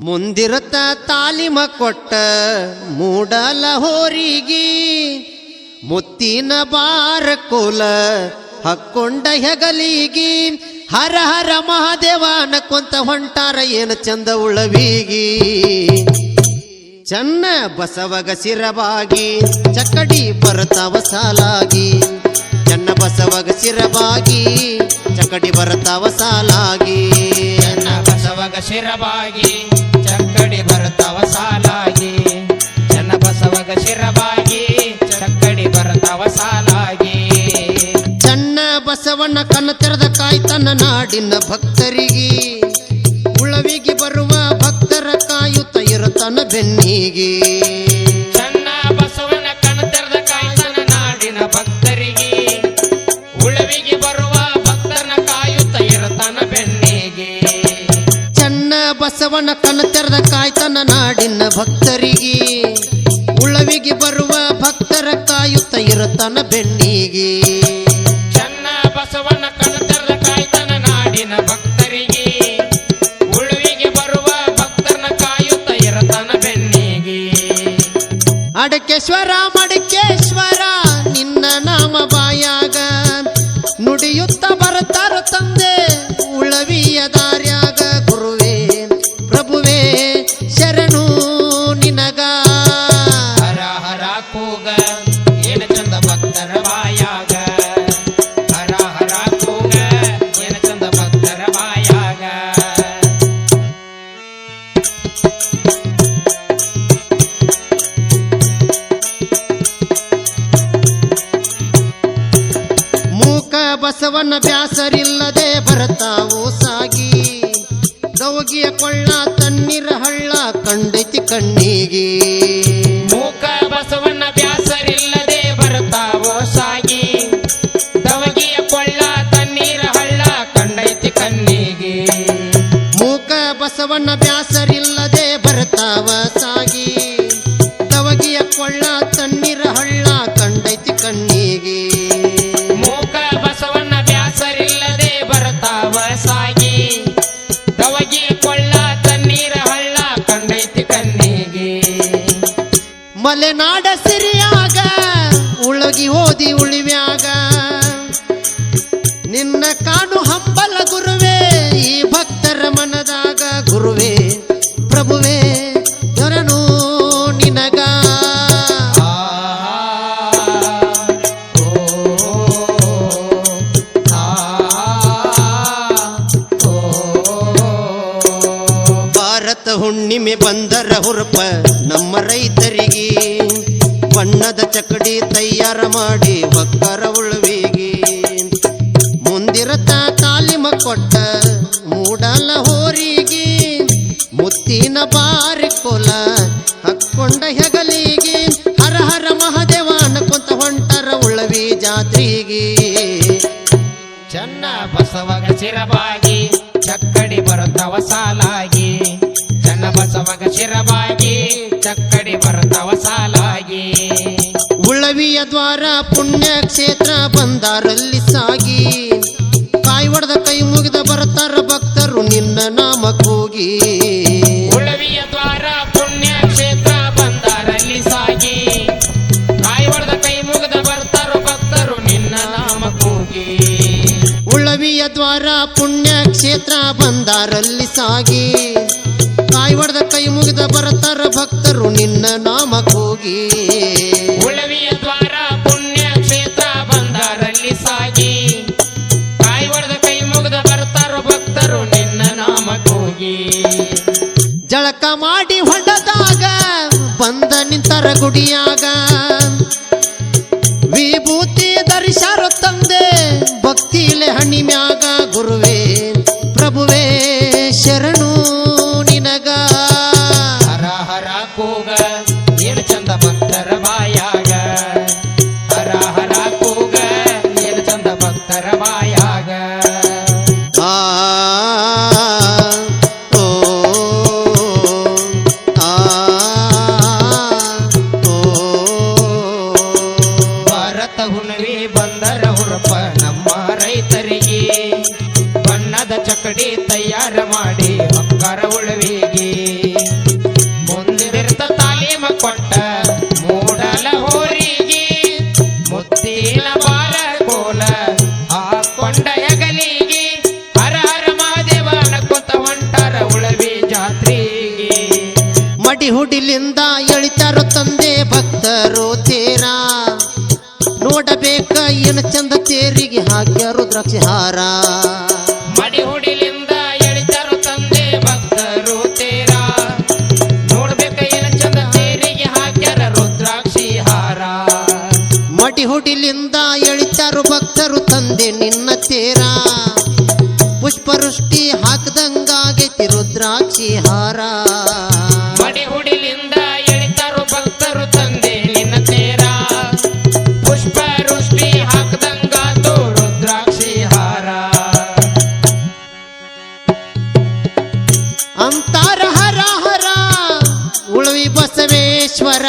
ಮುಂದಿರತ ತಾಲಿಮ ಕೊಟ್ಟ ಮೂಡಲ ಹೋರಿಗಿ, ಮುತ್ತಿನ ಬಾರ ಕುಲ ಹಕ್ಕೊಂಡ ಹೆಗಲಿಗಿ, ಹರ ಹರ ಮಹಾದೇವ ಅನ್ನಕ್ಕೊಂತ ಹೊಂಟಾರ ಏನು ಚಂದ ಉಳವೀಗಿ. ಚನ್ನ ಬಸವಗ ಸಿರಬಾಗಿ ಚಕ್ಕಡಿ ಬರತಾವ ಸಾಲಾಗಿ. ಚನ್ನ ಬಸವಗ ಸಿರಬಾಗಿ ಚಕ್ಕಡಿ ಬರತಾವ ಸಾಲಾಗಿ. ಶಿರಬಾಗಿ, ಚಕ್ಕಡಿ ಬರ್ತಾವ ಸಾಲಾಗಿ. ಜನ ಬಸವಗ ಶಿರಬಾಗಿ, ಚಕ್ಕಡಿ ಬರ್ತಾವ ಸಾಲಾಗಿ. ಚನ್ನ ಬಸವಣ್ಣ ಕಣ್ಣ ತೆರೆದ ಕಾಯ್ತನ ನಾಡಿನ ಭಕ್ತರಿಗೆ. ಉಳವಿಗೆ ಬರುವ ಭಕ್ತರ ಕಾಯುತ್ತ ಇರತನ ಬೆನ್ನಿಗೆ. ಬಸವನ ಕಣ್ಣ ತೆರೆದ ಕಾಯ್ತನ ನಾಡಿನ ಭಕ್ತರಿಗೆ. ಉಳವಿಗೆ ಬರುವ ಭಕ್ತರ ಕಾಯುತ್ತ ಇರತನ ಬೆನ್ನಿಗೆ ಚನ್ನ ಬಸವನ ಬಸವನ ಬರತಾವು ಸಾಗಿ? ದೌಗಿಯ ಕೊಳ್ಳ ತಣ್ಣೀರ ಹಳ್ಳ ಕಂಡೈತಿ ಕಣ್ಣಿಗೆ. ಮೂಕ ಬಸವಣ್ಣ ಬ್ಯಾಸರಿಲ್ಲದೆ ಬರುತ್ತಾವೋ ಸಾಗಿ? ದವಗಿಯ ಕೊಳ್ಳ ತಣ್ಣೀರ ಹಳ್ಳ ಕಂಡೈತಿ ಕಣ್ಣಿಗೆ. ಮೂಕ ಬಸವಣ್ಣ ಬ್ಯಾಸರಿಲ್ಲದೆ ಬರ್ತಾವ ಸಾಗಿ? ದವಗಿಯ ಕೊಳ್ಳ ತಣ್ಣೀರ ಹಳ್ಳ ಪ್ರಭುವೇ ಶರಣು ನಿನಗ. ಭಾರತ ಹುಣ್ಣಿಮೆ ಬಂದರ ಹುರುಪ ನಮ್ಮ ರೈತರಿಗೆ ಬಣ್ಣದ ಚಕಡಿ ತಯಾರ ಮಾಡಿ ಒಕ್ಕರ ಉಳುವಿಗೆ. ಮುಂದಿರತ ತಾಲಿಮ ಕೊಟ್ಟ ಮೂಡಲ ಹೋರಿಗೆ ಮುತ್ತಿನ ಬಾರಿ ಕೊಲ ಹಕ್ಕೊಂಡ ಹೆಗಲಿಗೆ ಹರ ಹರ ಮಹಾದೇವ ಅನ್ಕೊಂತ ಹೊಂಟರ ಉಳವಿ ಜಾತ್ರೆಗೆ. ಚನ್ನ ಬಸವಗ ಶಿರಬಾಗಿ ಚಕ್ಕಡಿ ಬರುತ್ತವ ಸಾಲಾಗಿ. ಚನ್ನ ಬಸವಗ ಶಿರಬಾಗಿ ಚಕ್ಕಡಿ ಬರುತ್ತವ ಸಾಲಾಗಿ. ಉಳವಿಯ ದ್ವಾರ ಪುಣ್ಯ ಕ್ಷೇತ್ರ ಬಂದಾರಲ್ಲಿ ಸಾಗಿ. ಕಾಯಿ ಒಡೆದ ಕೈ ಮುಗಿದ ಬರ್ತಾರ ಭಕ್ತರು ನಿನ್ನ ನಾಮ ಕೂಗಿ ಉಳವಿಯ ದ್ವಾರ ಪುಣ್ಯ ಕ್ಷೇತ್ರ ಬಂದಾರಲ್ಲಿ ಸಾಗಿ. ಕಾಯಿ ಒಡೆದ ಕೈ ಮುಗಿದ ಬರ್ತಾರ ಭಕ್ತರು ನಿನ್ನ ನಾಮ ಕೂಗಿ ಉಳವಿಯ ದ್ವಾರ ಪುಣ್ಯ ಕ್ಷೇತ್ರ ಬಂದಾರಲ್ಲಿ ಸಾಗಿ. ಕಾಯಿ ಹೊಡೆದ ಕೈ ಮುಗಿದ ಬರ್ತಾರ ಭಕ್ತರು ನಿನ್ನ ನಾಮ ಕೂಗಿ ಜಳಕ ಮಾಡಿ ಹೊಂಡದಾಗ ಬಂದ ನಿಂತರ ಗುಡಿಯಾಗ ಹುಡಿಲಿಂದ ಎಳಿತಾರೋ ತಂದೆ ಭಕ್ತರು ತೇರ. ನೋಡಬೇಕ ಏನು ಚಂದ ತೇರಿಗೆ ಹಾಕ್ಯಾರು ದ್ರಾಕ್ಷಿ ಹಾರ ಮಡಿ ಹುಡಿಲಿಂದ ಎಳಿತಾರು ತಂದೆ ಭಕ್ತರು ತೇರ. ನೋಡಬೇಕ ಏನು ಚಂದ ತೇರಿಗೆ ಹಾಕ್ಯಾರ ರುದ್ರಾಕ್ಷಿ ಹಾರ ಮಡಿ ಹುಡಿಲಿಂದ ಎಳಿತಾರು ಭಕ್ತರು ತಂದೆ ನಿನ್ನ ತೀರ. ಪುಷ್ಪವೃಷ್ಟಿ ಹಾಕದಂಗಾಗೈತಿ ರುದ್ರಾಕ್ಷಿ ಹಾರ ಬಸವೇಶ್ವರ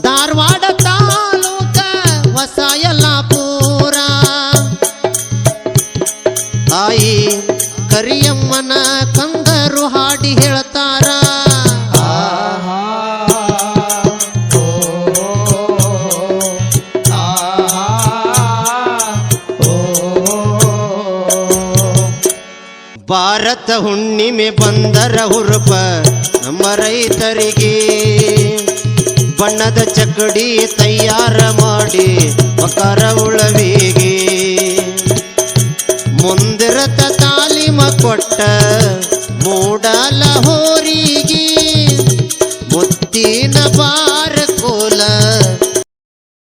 ಧಾರವಾಡ ತಾಲೂಕ ಹೊಸ ಯಲ್ಲಾಪುರ ತಾಯಿ ಕರಿಯಮ್ಮನ ಕಂದರು ಹಾಡಿ ಹೇಳ್ತಾರ. ಭಾರತ ಹುಣ್ಣಿಮೆ ಬಂದರ ಹುರುಪ. ನಮ್ಮ ರೈತರಿಗೆ ಬಣ್ಣದ ಚಕ್ಕಡಿ ತಯಾರ ಮಾಡಿ ಮಕರ ಉಳವಿಗೆ. ಮುಂದಿರತ ತಾಲೀಮ ಕೊಟ್ಟ ಮೂಡಲ ಹೋರಿಗೆ